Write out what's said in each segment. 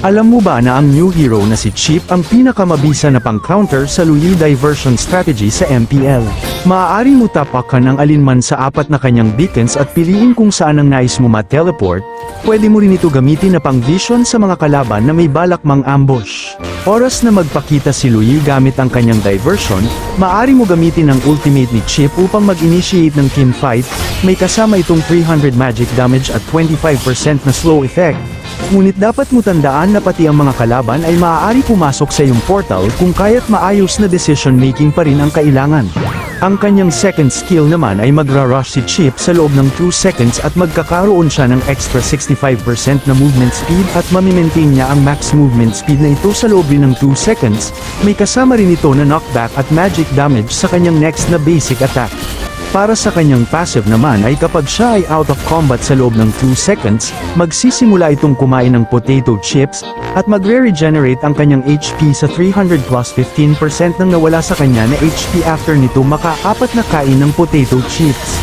Alam mo ba na ang new hero na si Chip ang pinakamabisa na pang-counter sa Luli Diversion Strategy sa MPL? Maaari mo tapakan ang alinman sa apat na kanyang beacons at piliin kung saan ang nais mo ma-teleport, pwede mo rin ito gamitin na pang-vision sa mga kalaban na may balak mang ambush. Oras na magpakita si Louis gamit ang kanyang diversion, maaari mo gamitin ang ultimate ni Chip upang mag-initiate ng team fight, may kasama itong 300 magic damage at 25% na slow effect. Ngunit dapat mo tandaan na pati ang mga kalaban ay maaari pumasok sa iyong portal kung kaya't maayos na decision making pa rin ang kailangan. Ang kanyang second skill naman ay magra-rush si Chip sa loob ng 2 seconds at magkakaroon siya ng extra 65% na movement speed at mamimaintain niya ang max movement speed na ito sa loob din ng 2 seconds, may kasama rin ito na knockback at magic damage sa kanyang next na basic attack. Para sa kanyang passive naman ay kapag siya ay out of combat sa loob ng 2 seconds, magsisimula itong kumain ng potato chips, at magre-regenerate ang kanyang HP sa 300 plus 15% nang nawala sa kanya na HP after nito makaapat na kain ng potato chips.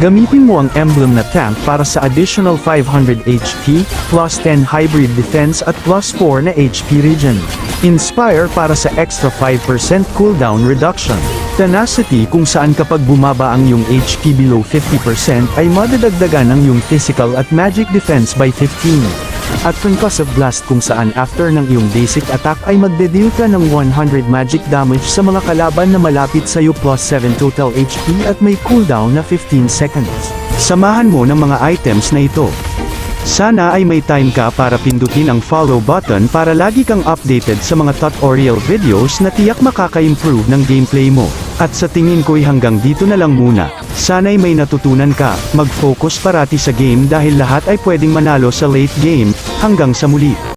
Gamitin mo ang emblem na tank para sa additional 500 HP, plus 10 hybrid defense at plus 4 na HP regen. Inspire para sa extra 5% cooldown reduction. Tenacity kung saan kapag bumaba ang iyong HP below 50% ay madadagdagan ang iyong physical at magic defense by 15. At Concussive Blast kung saan after ng iyong basic attack ay magde-deal ka ng 100 magic damage sa mga kalaban na malapit sa iyo plus 7 total HP at may cooldown na 15 seconds. Samahan mo ng mga items na ito. Sana ay may time ka para pindutin ang follow button para lagi kang updated sa mga tutorial videos na tiyak makaka-improve ng gameplay mo. At sa tingin ko'y hanggang dito na lang muna. Sana'y may natutunan ka, mag-focus parati sa game dahil lahat ay pwedeng manalo sa late game, hanggang sa muli.